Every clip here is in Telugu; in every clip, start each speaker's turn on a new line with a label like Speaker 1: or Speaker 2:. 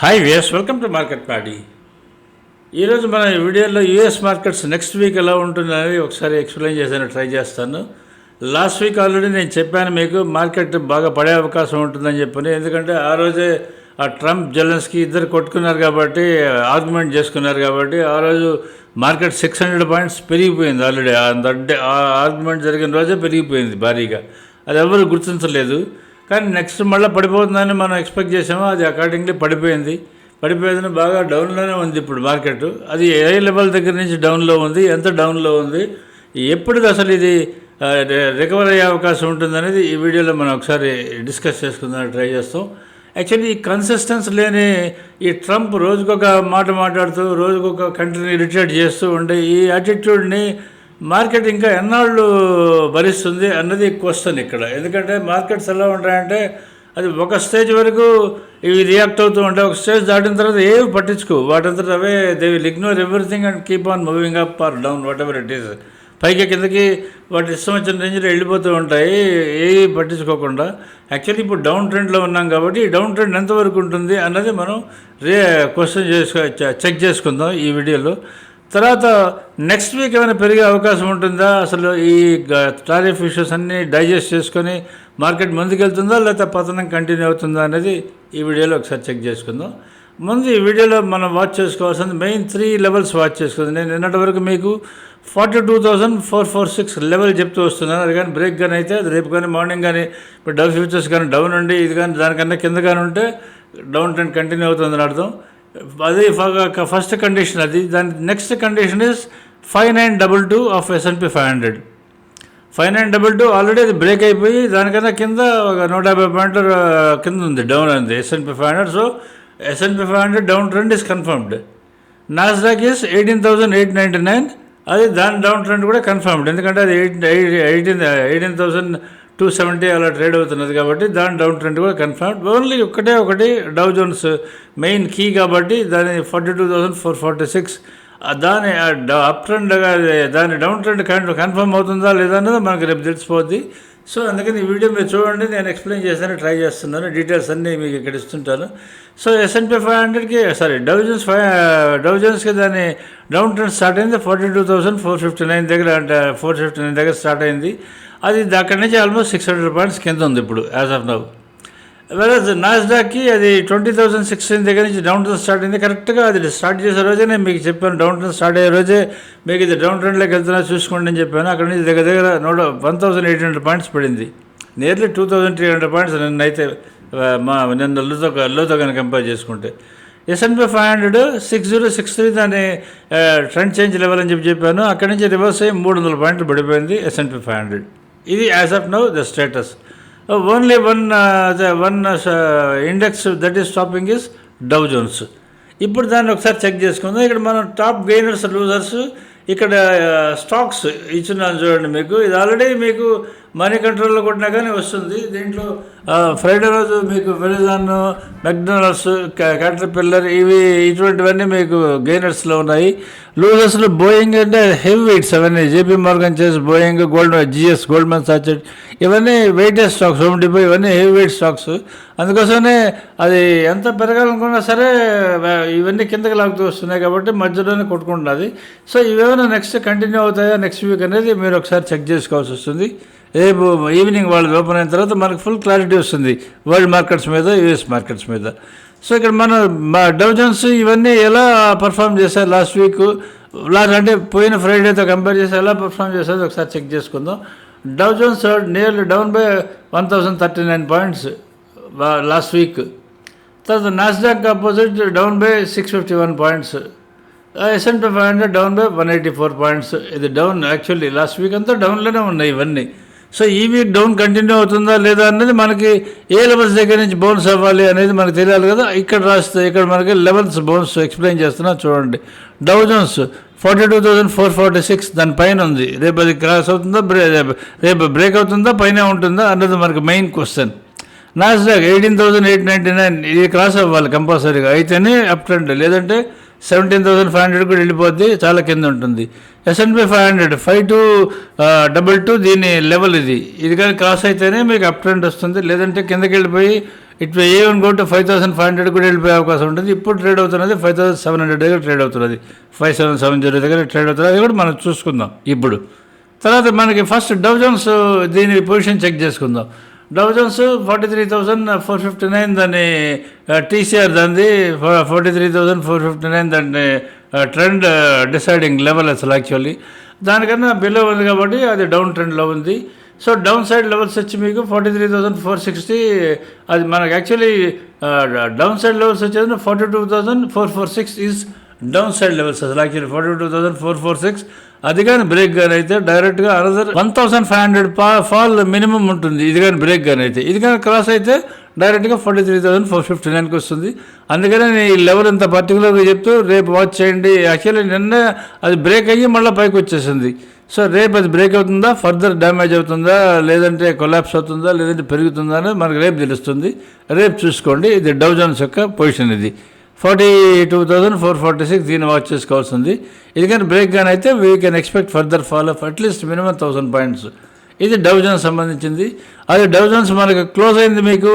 Speaker 1: Hi VS welcome to market party ఈరోజు మన వీడియోలో యూఎస్ మార్కెట్స్ నెక్స్ట్ వీక్ ఎలా ఉంటుందని ఒకసారి ఎక్స్ప్లెయిన్ చేసాను ట్రై చేస్తాను. లాస్ట్ వీక్ ఆల్రెడీ నేను చెప్పాను మీకు మార్కెట్ బాగా పడే అవకాశం ఉంటుందని చెప్పని. ఎందుకంటే ఆ రోజే ఆ ట్రంప్ జెలెన్స్కి ఇద్దరు కొట్టుకున్నారు కాబట్టి ఆర్గ్యుమెంట్ చేసుకున్నారు కాబట్టి ఆ రోజు మార్కెట్ సిక్స్ హండ్రెడ్ పాయింట్స్ పెరిగిపోయింది ఆల్రెడీ ఆ ఆర్గ్యుమెంట్ జరిగిన రోజే పెరిగిపోయింది భారీగా. అది ఎవరు గుర్తించలేదు. కానీ నెక్స్ట్ మళ్ళీ పడిపోతుందని మనం ఎక్స్పెక్ట్ చేసాము అది అకార్డింగ్లీ పడిపోయింది. పడిపోయిందని బాగా డౌన్లోనే ఉంది ఇప్పుడు మార్కెట్. అది ఏ లెవెల్ దగ్గర నుంచి డౌన్లో ఉంది ఎంత డౌన్లో ఉంది ఎప్పుడు అసలు ఇది రికవర్ అయ్యే అవకాశం ఉంటుందనేది ఈ వీడియోలో మనం ఒకసారి డిస్కస్ చేసుకుందాం ట్రై చేస్తాం. యాక్చువల్లీ ఈ కన్సిస్టెన్స్ లేని ఈ ట్రంప్ రోజుకొక మాట మాట్లాడుతూ రోజుకొక కంట్రీని ఇరిటేట్ చేస్తూ ఉండే ఈ యాటిట్యూడ్ని మార్కెట్ ఇంకా ఎన్నాళ్ళు భరిస్తుంది అన్నది క్వశ్చన్ ఇక్కడ. ఎందుకంటే మార్కెట్స్ ఎలా ఉంటాయంటే అది ఒక స్టేజ్ వరకు ఇవి రియాక్ట్ అవుతూ ఉంటాయి. ఒక స్టేజ్ దాటిన తర్వాత ఏవి పట్టించుకో. వాటంతా అవే they will ignore everything and keep on moving up or down whatever it is పైకి కిందకి వాటి ఇష్టం వచ్చిన రేంజ్లో వెళ్ళిపోతూ ఉంటాయి. ఏవి పట్టించుకోకుండా. యాక్చువల్లీ ఇప్పుడు డౌన్ ట్రెండ్లో ఉన్నాం కాబట్టి ఈ డౌన్ ట్రెండ్ ఎంతవరకు ఉంటుంది అన్నది మనం రే క్వశ్చన్ చేసుకో చెక్ చేసుకుందాం ఈ వీడియోలో తర్వాత నెక్స్ట్ వీక్ ఏమైనా పెరిగే అవకాశం ఉంటుందా? అసలు ఈ టారిఫ్ ఇష్యూస్ అన్నీ డైజెస్ట్ చేసుకొని మార్కెట్ ముందుకెళ్తుందా? లేకపోతే పతనం కంటిన్యూ అవుతుందా అనేది ఈ వీడియోలో ఒకసారి చెక్ చేసుకుందాం. ముందు ఈ వీడియోలో మనం వాచ్ చేసుకోవాల్సింది మెయిన్ త్రీ లెవెల్స్ వాచ్ చేసుకుంది. నేను నిన్నటి వరకు మీకు forty two thousand four four six level చెప్తూ వస్తున్నాను. అది కానీ బ్రేక్ కానీ అయితే అది రేపు కానీ మార్నింగ్ కానీ ఇప్పుడు డౌన్ ఫ్యూచర్స్ కానీ డౌన్ ఉండి ఇది కానీ దానికన్నా కింద కానీ ఉంటే డౌన్ ట్రెండ్ కంటిన్యూ అవుతుందని అర్థం. అది ఫస్ట్ కండిషన్ అది. దాని next condition is five nine double two of S and P five hundred five nine double two already అది బ్రేక్ అయిపోయి దానికన్నా కింద ఒక నూట యాభై పాయింట్ల కింద ఉంది డౌన్ ఉంది S and P five hundred so S and P five hundred down trend is confirmed Nasdaq is eighteen thousand eight ninety nine అది దాని డౌన్ ట్రెండ్ కూడా కన్ఫర్మ్డ్ ఎందుకంటే అది eight eighteen eighteen thousand two seventy అలా ట్రేడ్ అవుతున్నది కాబట్టి దాని డౌన్ ట్రెండ్ కూడా కన్ఫర్మ్. ఓన్లీ ఒకటే ఒకటి డౌ జోన్స్ మెయిన్ కీ కాబట్టి దాని forty two thousand four forty six. దాని అప్ ట్రెండ్ దాని డౌన్ ట్రెండ్ కన్ఫర్మ్ అవుతుందా లేదా అన్నది మనకు రేపు తెలిసిపోద్ది. సో అందుకని ఈ వీడియో మీరు చూడండి నేను ఎక్స్ప్లెయిన్ చేస్తాను ట్రై చేస్తున్నాను డీటెయిల్స్ అన్నీ మీకు ఇక్కడ ఇస్తుంటాను. So S and P five హండ్రెడ్కి సారీ డౌజన్స్ ఫైవ్ డౌజన్స్కి దాని డౌన్ ట్రెండ్ స్టార్ట్ అయింది forty two thousand four fifty nine దగ్గర అంటే ఫోర్ ఫిఫ్టీ నైన్ దగ్గర స్టార్ట్ అయింది. అది అక్కడి నుంచి ఆల్మోస్ట్ సిక్స్ హండ్రెడ్ పాయింట్స్ కింద ఉంది ఇప్పుడు యాజ్ ఆఫ్ నవ్ వెరస్ నాస్డాక్కి అది ట్వంటీ థౌసండ్ సిక్స్టీన్ దగ్గర నుంచి డౌన్ ట్రెండ్ స్టార్ట్ అయింది. కరెక్ట్గా అది స్టార్ట్ చేసే రోజే నేను మీకు చెప్పాను డౌన్ ట్రెండ్ స్టార్ట్ అయ్యే రోజే మీకు ఇది డౌన్ ట్రెండ్లోకి వెళ్తున్నా చూసుకోండి అని చెప్పాను. అక్కడ నుంచి దగ్గర దగ్గర నూట one thousand eight hundred points పడింది. Nearly two thousand three hundred points నిన్న అయితే మా నిన్న లోతో లోతో కానీ కంపేర్ చేసుకుంటే. S and P five hundred six zero six three దాని ట్రెండ్ చేంజ్ లెవెల్ అని చెప్పి చెప్పాను. అక్కడి నుంచి రివర్స్ అయ్యి మూడు వందల పాయింట్లు పడిపోయింది S and P five hundred ఇది as of now the status only one the one index that is topping is Dow Jones ఇప్పుడు దాన్ని ఒకసారి చెక్ చేసుకుందాం. ఇక్కడ మనం టాప్ గెయినర్స్ లూజర్స్ ఇక్కడ uh, స్టాక్స్ ఇచ్చిన చూడండి మీకు. ఇది ఆల్రెడీ మీకు మనీ కంట్రోల్లో కొట్టినా కానీ వస్తుంది. దీంట్లో ఫ్రైడే రోజు మీకు వెరిజాన్ మెక్డొనాల్డ్స్ క్యాటర్ పిల్లర్ ఇవి ఇటువంటివన్నీ మీకు గెయినర్స్లో ఉన్నాయి. లూజర్స్లో బోయింగ్ అంటే హెవీ వెయిట్స్ అవన్నీ. జేపీ మార్గన్ చేసి Boeing gold GS Goldman Sachs ఇవన్నీ వెయిటెడ్ స్టాక్స్ హోమ్ డిపో ఇవన్నీ హెవీ వెయిట్ స్టాక్స్. అందుకోసమే అది ఎంత పెరగాలనుకున్నా సరే ఇవన్నీ కిందకి లాగుతూ వస్తున్నాయి కాబట్టి మధ్యలోనే కొట్టుకుంటున్నది. సో ఇవేమైనా నెక్స్ట్ కంటిన్యూ అవుతాయా నెక్స్ట్ వీక్ అనేది మీరు ఒకసారి చెక్ చేసుకోవాల్సి వస్తుంది. రేపు ఈవినింగ్ వాళ్ళు ఓపెన్ అయిన తర్వాత మనకు ఫుల్ క్లారిటీ వస్తుంది. వరల్డ్ మార్కెట్స్ మీద యూఎస్ మార్కెట్స్ మీద. సో ఇక్కడ మన డౌజన్స్ ఇవన్నీ ఎలా పర్ఫామ్ చేశారు లాస్ట్ వీక్? లాస్ట్ అంటే పోయిన ఫ్రైడేతో కంపేర్ చేసి ఎలా పర్ఫామ్ చేశారో ఒకసారి చెక్ చేసుకుందాం. Dow Jones nearly down by one thousand thirty nine points last week. తర్వాత Nasdaq opposite down by six fifty one points S and P five hundred down by one eighty four points ఇది డౌన్ యాక్చువల్లీ లాస్ట్ వీక్ అంతా డౌన్లోనే ఉన్నాయి ఇవన్నీ. సో ఈ వీక్ డౌన్ కంటిన్యూ అవుతుందా లేదా అనేది మనకి ఏ లెవెల్స్ దగ్గర నుంచి బౌన్స్ అవ్వాలి అనేది మనకు తెలియాలి కదా. ఇక్కడ రాస్తే ఇక్కడ మనకి లెవెల్స్ బౌన్స్ ఎక్స్ప్లెయిన్ చేస్తున్నా చూడండి. Dow Jones forty two thousand four forty six దాని పైన ఉంది. రేపు అది క్రాస్ అవుతుందా బ్రే రేపు బ్రేక్ అవుతుందా పైన ఉంటుందా అన్నది మనకి main question. Nasdaq eighteen thousand eight ninety nine ఇది క్రాస్ అవ్వాలి కంపల్సరీగా. అయితేనే అప్ ట్రెండ్. లేదంటే సెవెంటీన్ థౌసండ్ ఫైవ్ హండ్రెడ్ కూడా వెళ్ళిపోద్ది చాలా కింద ఉంటుంది. S and P five hundred five two double two దీని లెవెల్ ఇది. ఇది కానీ క్రాస్ అయితేనే మీకు అప్ ట్రెండ్ వస్తుంది. లేదంటే కిందకి వెళ్ళిపోయి it even go to five thousand five hundred కూడా వెళ్ళిపోయే అవకాశం ఉంటుంది. ఇప్పుడు ట్రేడ్ అవుతున్నది ఫైవ్ థౌసండ్ సెవెన్ హండ్రెడ్ దగ్గర ట్రేడ్ అవుతున్నది. ఫైవ్ సెవెన్ సెవెన్ జీరో దగ్గర ట్రేడ్ అవుతుంది అది కూడా మనం చూసుకుందాం ఇప్పుడు. తర్వాత మనకి ఫస్ట్ డౌజన్స్ దీని పొజిషన్ చెక్ చేసుకుందాం. Dow Jones forty three thousand four fifty nine దాన్ని టీసీఆర్ దాన్ని forty three thousand four fifty nine దాన్ని ట్రెండ్ డిసైడింగ్ లెవెల్ అసలు యాక్చువల్లీ. దానికన్నా బిలో ఉంది కాబట్టి అది డౌన్ ట్రెండ్లో ఉంది. సో డౌన్ సైడ్ లెవెల్స్ వచ్చి మీకు forty three thousand four sixty అది మనకు యాక్చువల్లీ డౌన్ సైడ్ లెవెల్స్ వచ్చేది forty two thousand four four six is down side levels అసలు actually. Forty two thousand four four six అది కానీ బ్రేక్ కానీ అయితే డైరెక్ట్గా another one thousand five hundred పా ఫాల్ మినిమం ఉంటుంది. ఇది కానీ బ్రేక్ కానీ అయితే. ఇది కానీ క్రాస్ అయితే డైరెక్ట్గా forty three thousand four fifty నైన్కి వస్తుంది. అందుకనే నేను ఈ లెవెల్ ఇంత పర్టికులర్గా చెప్తూ రేపు వాచ్ చేయండి. యాక్చువల్లీ నిన్న అది బ్రేక్ అయ్యి మళ్ళీ పైకి వచ్చేసింది. సో రేపు అది బ్రేక్ అవుతుందా? ఫర్దర్ డ్యామేజ్ అవుతుందా? లేదంటే కొలాప్స్ అవుతుందా? లేదంటే పెరుగుతుందా? అని మనకు రేపు తెలుస్తుంది. రేపు చూసుకోండి. ఇది డౌజన్స్ యొక్క పొజిషన్ ఇది. Forty two thousand four forty six దీన్ని వాచ్ చేసుకోవాల్సింది. ఇది కానీ బ్రేక్ కానీ అయితే we can expect further fall of at least minimum thousand points ఇది డౌజన్స్ సంబంధించింది. అది డౌజన్స్ మనకు క్లోజ్ అయింది మీకు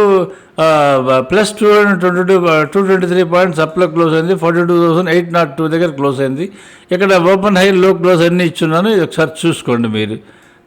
Speaker 1: plus two twenty two two twenty three points అప్లో close అయింది. Forty two thousand eight nought two దగ్గర క్లోజ్ అయింది. ఇక్కడ ఓపెన్ హై లో క్లోజ్ అన్నీ ఇచ్చున్నాను. ఇది ఒకసారి చూసుకోండి మీరు.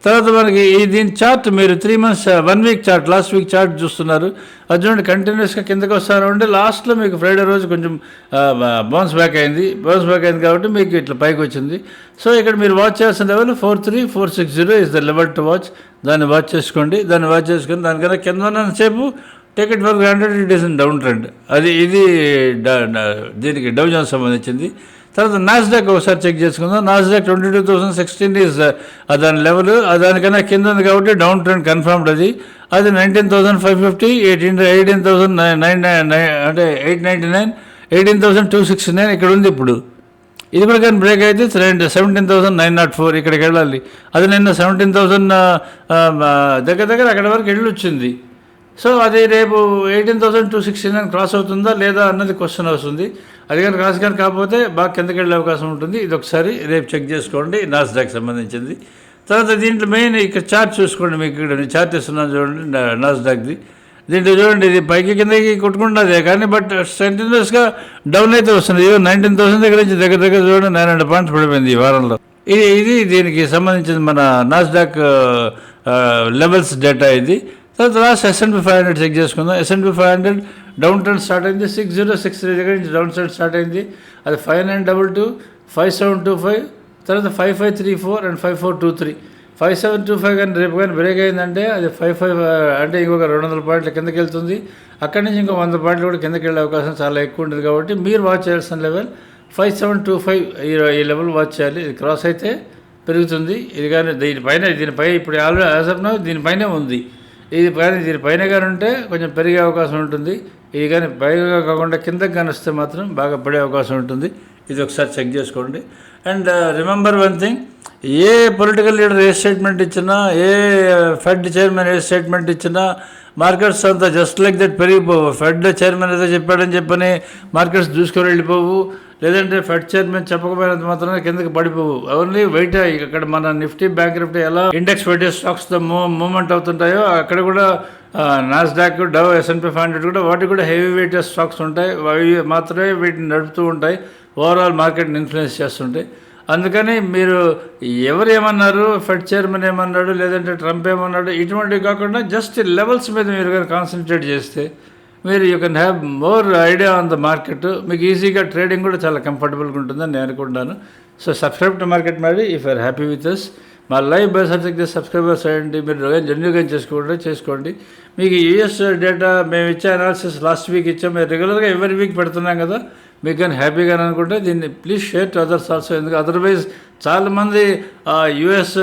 Speaker 1: తర్వాత మనకి ఈ దీని చార్ట్ మీరు three months one week chart last week chart చూస్తున్నారు. అది చూడండి కంటిన్యూస్గా కిందకి వస్తారు అంటే లాస్ట్లో మీకు ఫ్రైడే రోజు కొంచెం uh, uh, బౌన్స్ బ్యాక్ అయింది. బౌన్స్ బ్యాక్ అయింది కాబట్టి మీకు ఇట్లా పైకి వచ్చింది. సో ఇక్కడ మీరు వాచ్ చేయాల్సిన level four three four six zero is the level to watch దాన్ని వాచ్ చేసుకోండి. దాన్ని వాచ్ చేసుకొని దానికన్నా కింద సేపు take it for granted it is down trend అది ఇది డ- దీనికి డౌజన్ సంబంధించింది. తర్వాత నాస్డాక్ ఒకసారి చెక్ చేసుకుందాం. Nasdaq twenty two thousand sixteen is దాని లెవెల్ దానికన్నా కింద ఉంది కాబట్టి డౌన్ ట్రెండ్ కన్ఫర్మ్డ్ అది. అది nineteen thousand five fifty eighteen eighteen thousand nine nine అంటే eight ninety nine eighteen thousand two sixty nine ఇక్కడ ఉంది ఇప్పుడు. ఇది కూడా కానీ బ్రేక్ అయితే seventeen thousand nine nought four ఇక్కడికి వెళ్ళాలి. అది నిన్న సెవెంటీన్ థౌసండ్ దగ్గర దగ్గర అక్కడ వరకు వెళ్ళి వచ్చింది. సో అది రేపు eighteen thousand two sixty nine cross అవుతుందా లేదా అన్నది క్వశ్చన్ వస్తుంది అది కానీ క్రాస్ కానీ కాకపోతే బాగా కిందకి వెళ్ళే అవకాశం ఉంటుంది. ఇది ఒకసారి రేపు చెక్ చేసుకోండి. నాస్డాక్ సంబంధించింది. తర్వాత దీంట్లో మెయిన్ ఇక్కడ చార్ట్ చూసుకోండి మీకు ఇక్కడ నేను చార్ట్ ఇస్తున్నాను చూడండి. నాస్డాక్ది దీంట్లో చూడండి ఇది పైకి కిందకి కొట్టుకుంటున్నదే కానీ బట్ కంటిన్యూస్గా డౌన్ అయితే వస్తుంది. ఇవో నైన్టీన్ థౌసండ్ దగ్గర నుంచి దగ్గర దగ్గర చూడండి నైన్ హండ్రెడ్ పాయింట్స్ పడిపోయింది ఈ వారంలో. ఇది ఇది దీనికి సంబంధించిన మన నాస్డాక్ లెవెల్స్ డేటా ఇది. తర్వాత last S and P five hundred check చేసుకుందాం. S and P five hundred down trend start అయింది. సిక్స్ జీరో సిక్స్ త్రీ దగ్గర నుంచి డౌన్ సైడ్ స్టార్ట్ అయింది. అది five nine double two five seven two five తర్వాత five five three four and five four two three. Five seven two five కానీ రేపు కానీ బ్రేక్ అయిందంటే అది ఫైవ్ ఫైవ్ అంటే ఇంకొక రెండు వందల పాయింట్ల కిందకి వెళ్తుంది. అక్కడి నుంచి ఇంకో వంద పాయింట్లు కూడా కిందకి వెళ్ళే అవకాశం చాలా ఎక్కువ ఉంటుంది కాబట్టి మీరు వాచ్ చేయాల్సిన level five seven two five ఈ లెవెల్ వాచ్ చేయాలి. ఇది క్రాస్ అయితే పెరుగుతుంది. ఇది కానీ దీనిపైన దీనిపై ఇప్పుడు ఆల్రెడీ యాజ్ దీనిపైనే ఉంది. ఇది కానీ దీనిపైన కానీ ఉంటే కొంచెం పెరిగే అవకాశం ఉంటుంది. ఇది కానీ పైగా కాకుండా కిందకి కానీ మాత్రం బాగా పడే అవకాశం ఉంటుంది. ఇది ఒకసారి చెక్ చేసుకోండి. అండ్ రిమెంబర్ వన్ థింగ్ ఏ పొలిటికల్ లీడర్ ఏ స్టేట్మెంట్ ఇచ్చినా ఏ uh, ఫెడ్ చైర్మన్ ఏ స్టేట్మెంట్ ఇచ్చినా మార్కెట్స్ అంతా జస్ట్ లైక్ దట్ పెరిగిపోవు. ఫెడ్ చైర్మన్ ఏదో చెప్పాడని చెప్పని మార్కెట్స్ దూసుకొని వెళ్ళిపోవు. లేదంటే ఫెడ్ చైర్మన్ చెప్పకపోయినంత మాత్రమే కిందకి పడిపోవు. ఓన్లీ వెయిట్ ఇక్కడ మన నిఫ్టీ బ్యాంక్ నిఫ్టీ ఎలా ఇండెక్స్ వెయిటెడ్ స్టాక్స్ మూ మూవ్మెంట్ అవుతుంటాయో అక్కడ కూడా Nasdaq Dow S and P five hundred కూడా వాటికి కూడా హెవీ వెయిట్ స్టాక్స్ ఉంటాయి. అవి మాత్రమే వీటిని నడుపుతూ ఉంటాయి. ఓవరాల్ మార్కెట్ని ఇన్ఫ్లుయెన్స్ చేస్తుంటాయి. అందుకని మీరు ఎవరు ఏమన్నారు? ఫెడ్ చైర్మన్ ఏమన్నాడు? లేదంటే ట్రంప్ ఏమన్నాడు? ఇటువంటివి కాకుండా జస్ట్ లెవెల్స్ మీద మీరు కానీ కాన్సన్ట్రేట్ చేస్తే మీరు you can have more idea on the market మీకు ఈజీగా ట్రేడింగ్ కూడా చాలా కంఫర్టబుల్గా ఉంటుందని నేను అనుకుంటున్నాను. సో సబ్స్క్రైబ్ టు మార్కెట్ మరి if are happy with us మా లైవ్ బై సబ్జెక్ట్ సబ్స్క్రైబర్స్ అయ్యండి మీరు జెన్యుగా చేసుకోండి చేసుకోండి. మీకు యూఎస్ డేటా మేము ఇచ్చే అనాలిసిస్ లాస్ట్ వీక్ ఇచ్చాం. మేము రెగ్యులర్గా ఎవరి వీక్ పెడుతున్నాం కదా. మీకు కానీ హ్యాపీగా అనుకుంటే దీన్ని please share to others also ఎందుకు? అదర్వైజ్ చాలామంది US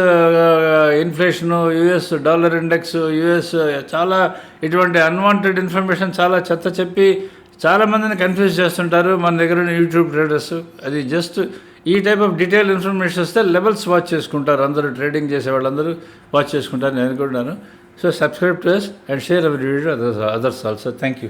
Speaker 1: inflation US dollar index US చాలా ఇటువంటి అన్వాంటెడ్ ఇన్ఫర్మేషన్ చాలా చెత్త చెప్పి చాలామందిని కన్ఫ్యూజ్ చేస్తుంటారు మన దగ్గర ఉన్న యూట్యూబ్ ట్రేడర్స్ అది జస్ట్ ఈ టైప్ ఆఫ్ డీటెయిల్ ఇన్ఫర్మేషన్ వస్తే లెవెల్స్ వాచ్ చేసుకుంటారు. అందరూ ట్రేడింగ్ చేసే వాళ్ళందరూ వాచ్ చేసుకుంటారు. నేను అనుకుంటున్నాను so subscribe to us and share our video others others also thank you